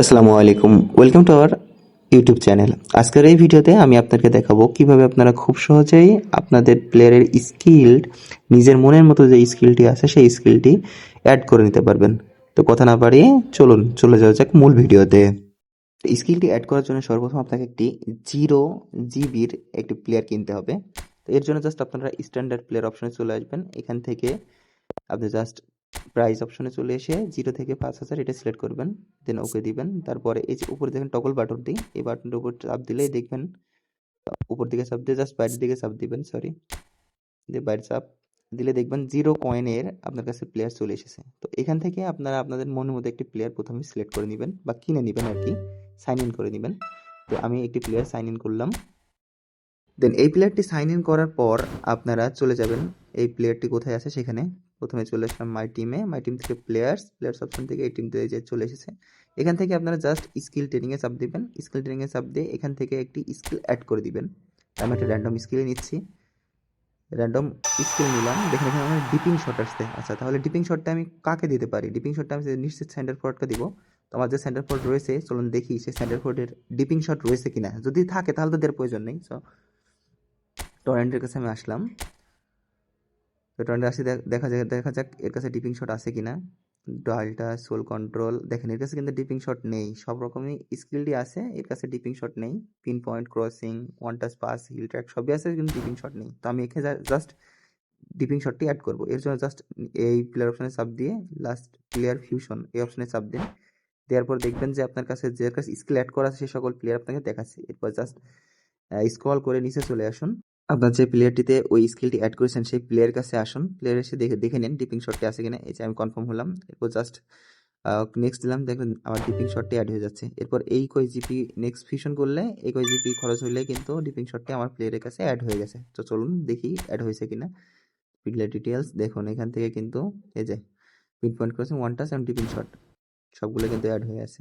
আসসালামু আলাইকুম। Welcome to our YouTube channel আজকের এই ভিডিওতে আমি আপনাকে দেখাবো কীভাবে আপনারা খুব সহজেই আপনাদের প্লেয়ারের স্কিল নিজের মনের মতো যে স্কিলটি আছে, সেই স্কিলটি অ্যাড করে নিতে পারবেন। তো কথা না বাড়িয়ে চলুন, চলে যাওয়া যাক মূল ভিডিওতে। স্কিলটি অ্যাড করার জন্য সর্বপ্রথম আপনাকে একটি জিরো জিবির একটি প্লেয়ার কিনতে হবে। তো এর জন্য জাস্ট আপনারা স্ট্যান্ডার্ড প্লেয়ার অপশনে চলে আসবেন। এখান থেকে আপনি জাস্ট প্রাইস অপশনে চলে এসে জিরো থেকে পাঁচ হাজার এটা সিলেক্ট করবেন দেন ওকে দিবেন। তারপরে এই যে উপরে দেখেন টগল বাটনটি এই বাটনটার উপর চাপ দিলেই দেখবেন, উপর দিকে চাপ দিয়ে জাস্ট বাইরের দিকে চাপ দিবেন সরি দিয়ে বাইরে চাপ দিলে দেখবেন জিরো কয়েনের আপনার কাছে প্লেয়ার চলে এসেছে। তো এখান থেকে আপনারা আপনাদের মনের মধ্যে একটি প্লেয়ার প্রথমে সিলেক্ট করে নেবেন বা কিনে নেবেন আর কি সাইন ইন করে নেবেন। তো আমি একটি প্লেয়ার সাইন ইন করলাম। দেন এই প্লেয়ারটি সাইন ইন করার পর আপনারা চলে যাবেন, এই প্লেয়ারটি কোথায় আছে সেখানে। প্রথমে চলে আসলাম মাই টিমে মাই টিম থেকে প্লেয়ার্স প্লেয়ার্স অপশন থেকে এই টিমতে যে চলে এসেছে। এখান থেকে আপনারা জাস্ট স্কিল ট্রেনিংয়ে চাপ দিবেন। স্কিল ট্রেনিংয়ে চাপ দিয়ে এখান থেকে একটি স্কিল অ্যাড করে দিবেন। আমি একটা র্যান্ডম স্কিল নিচ্ছি। র্যান্ডম স্কিল নিলাম। দেখেন এখানে আমার ডিপিং শট আসছে। আচ্ছা তাহলে ডিপিং শটটা আমি কাকে দিতে পারি? ডিপিং শটটা আমি নিশ্চিত সেন্টার ফোর্ডকে দিব। তো আমার যে সেন্টার ফোর্ড রয়েছে, চলুন দেখি সেই সেন্টার ফোর্ডের ডিপিং শট রয়েছে কিনা। যদি থাকে, তাহলে তো দেওয়ার প্রয়োজন নেই। সো টরেন্টের কাছে আমি আসলাম। তো টরেন্টে আসি, দেখা যাক দেখা যাক এর কাছে ডিপিং শট আছে কি না ডালটা সোল কন্ট্রোল দেখেন, এর কাছে কিন্তু ডিপিং শট নেই। সব রকমই স্কিলটি আছে, এর কাছে ডিপিং শট নেই। Pin point crossing one touch pass heel track সবই আছে, কিন্তু ডিপিং শট নেই। তো আমি এখানে জাস্ট ডিপিং শটটি অ্যাড করব। এর জন্য জাস্ট এই প্লেয়ার অপশনে চাপ দিয়ে লাস্ট প্লেয়ার ফিউশন এই অপশনে চাপ দিন। দেওয়ার পর দেখবেন যে আপনার কাছে যে কাছে স্কিল অ্যাড করা আছে সেই সকল প্লেয়ার আপনাকে দেখাচ্ছে। এরপর জাস্ট স্ক্রল করে নিচে চলে আসুন। আপনার যে প্লেয়ারটিতে ওই স্কিলটি অ্যাড করেছেন, সেই প্লেয়ার কাছে আসুন। প্লেয়ার এসে দেখে দেখে নিন ডিপিং শটটি আছে কিনা। এই যে আমি কনফার্ম হলাম। এরপর জাস্ট নেক্সট দিলাম। দেখবেন আমার ডিপিং শটটি অ্যাড হয়ে যাচ্ছে। এরপর এই কই জিপি নেক্সট ফিউশন করলে, এই কই জিপি খরচ হলে কিন্তু ডিপিং শটটি আমার প্লেয়ারের কাছে অ্যাড হয়ে গেছে। তো চলুন দেখি অ্যাড হয়েছে কিনা। প্লেয়ার ডিটেলস দেখুন, এখান থেকে কিন্তু এই যে পিন পয়েন্ট করেছে ওয়ান টাচ এবং ডিপিং শট সবগুলো কিন্তু অ্যাড হয়ে আছে।